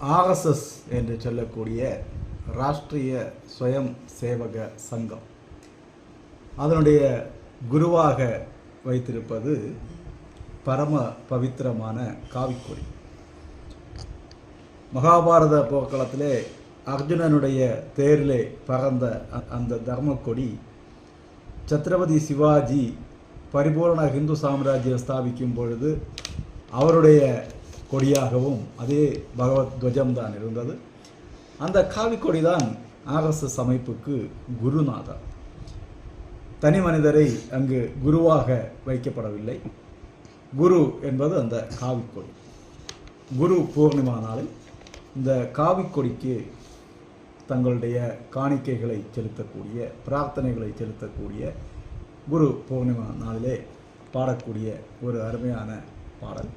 RSS என்று சொல்லக்கூடிய ராஷ்ட்ரிய சுயம் சேவக சங்கம். அதனுடைய குருவாக வைத்திருப்பது பரம பவித்திரமான காவிக்கொடி மகாபாரத போர்க்களத்திலே அர்ஜுனனுடைய தேரிலே பறந்த அ- அந்த தர்மக்கொடி சத்ரபதி சிவாஜி பரிபூரண ஹிந்து சாம்ராஜ்யம் ஸ்தாபிக்கும் பொழுது அவருடைய கொடியாகவும் அதே பகவத் துவஜம்தான் இருந்தது. அந்த காவிக்கொடி தான் ஆர்எஸ்எஸ் அமைப்புக்கு குருநாதர் தனி மனிதரை அங்கு குருவாக வைக்கப்படவில்லை. குரு என்பது அந்த காவிக்கொடி குரு பூர்ணிமா நாளில் இந்த காவிக்கொடிக்கு தங்களுடைய காணிக்கைகளை செலுத்தக்கூடிய பிரார்த்தனைகளை செலுத்தக்கூடிய குரு பூர்ணிமா நாளிலே பாடக்கூடிய ஒரு அருமையான பாடல்.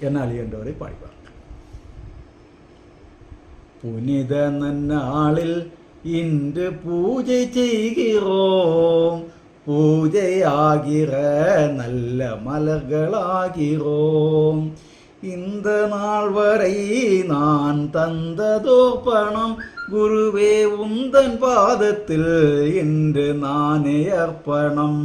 என்னாலி என்றவரை பாடிவார் புனித நன்னாளில் இன்று பூஜை செய்கிறோம் பூஜையாகிற நல்ல மலர்களாகிறோம் இந்த நாள் வரை நான் தந்ததோர் பணம் குருவே உந்தன் பாதத்தில் இன்று நானே அர்ப்பணம்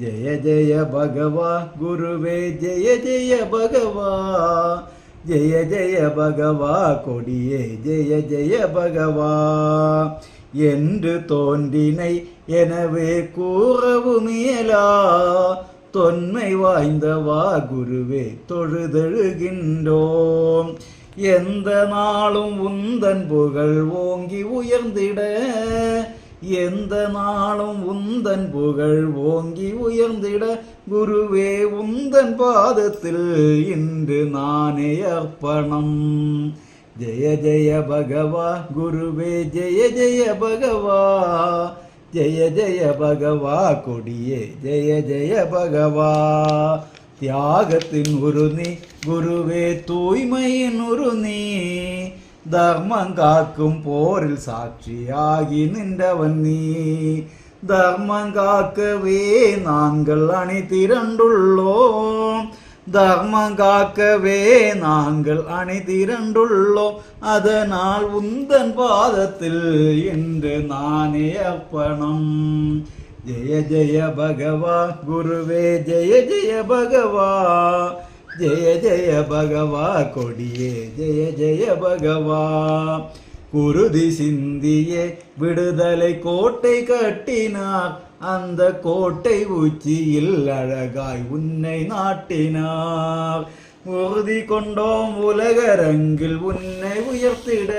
ஜெய ஜெய பகவா குருவே ஜெய ஜெய பகவா. ஜெய ஜெய பகவா கொடியே ஜெய ஜெய பகவா. என்று தோன்றினை எனவே கூறவும் இயலா. தொன்மை வாய்ந்தவா குருவே தொழுதழுகின்றோம். எந்த நாளும் உந்தன் புகழ் ஓங்கி உயர்ந்திட. எந்த நாளும் உந்தன் புகழ் ஓங்கி உயர்ந்திட குருவே உந்தன் பாதத்தில் இன்று நானே அர்ப்பணம். ஜெய ஜெய பகவா குருவே ஜெய ஜெய பகவா. ஜெய ஜெய பகவா கொடியே ஜெய ஜெய பகவா. தியாகத்தின் ஒரு குருவே தூய்மையின் ஒரு நீ தர்மம் காக்கும் போரில் சாட்சியாகி நின்றவன் நீ தர்மம் காக்கவே நாங்கள் அணி திரண்டுள்ளோம் தர்மம் காக்கவே நாங்கள் அணி திரண்டுள்ளோம் அதனால் உந்தன் பாதத்தில் இன்று நானே அர்ப்பணம் ஜெய ஜெய பகவா குருவே ஜெய ஜெய பகவா ஜெய ஜெய பகவா கொடியே ஜெய ஜெய பகவா. குருதி சிந்தியே விடுதலை கோட்டை கட்டினார். அந்த கோட்டை உச்சியில் அழகாய் உன்னை நாட்டினார். உறுதி கொண்டோம் உலகரங்கில் உன்னை உயர்த்திட.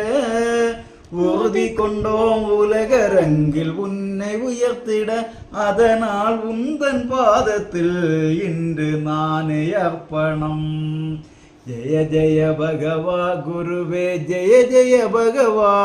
உறுதி கொண்டோம் உலகரங்கில் உன்னை உயர்த்திட. அதனால் உந்தன் பாதத்தில் இன்று நானே அர்ப்பணம். ஜெய ஜெய பகவா குருவே ஜெய ஜெய பகவா.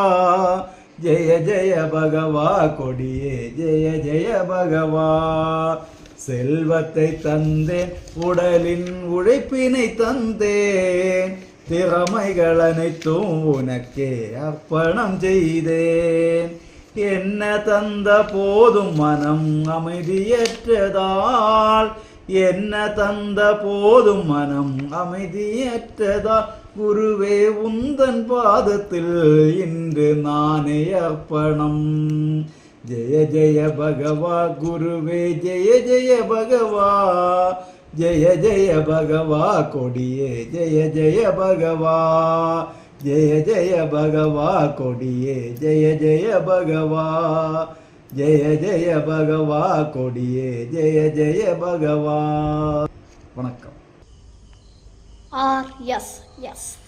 ஜெய ஜெய பகவா கொடியே ஜெய ஜெய பகவா. செல்வத்தை தந்தேன் உடலின் உழைப்பினை தந்தேன். திறமைகள் அனைத்தும் உனக்கே அர்ப்பணம் செய்தேன். என்ன தந்த போதும் மனம் அமைதியற்றதால் என்ன தந்த போதும் மனம் அமைதியற்றதா? குருவே உந்தன் பாதத்தில் இன்று நானே அர்ப்பணம். ஜெய ஜெய பகவா குருவே ஜெய ஜெய பகவா. ஜெய ஜெய பகவா கொடியே ஜெய ஜெய பகவா ஜெய ஜெய பகவா கொடியே ஜெய ஜெய பகவா ஜெய ஜெய பகவா கொடியே ஜெய ஜெய பகவா. வணக்கம். R S S.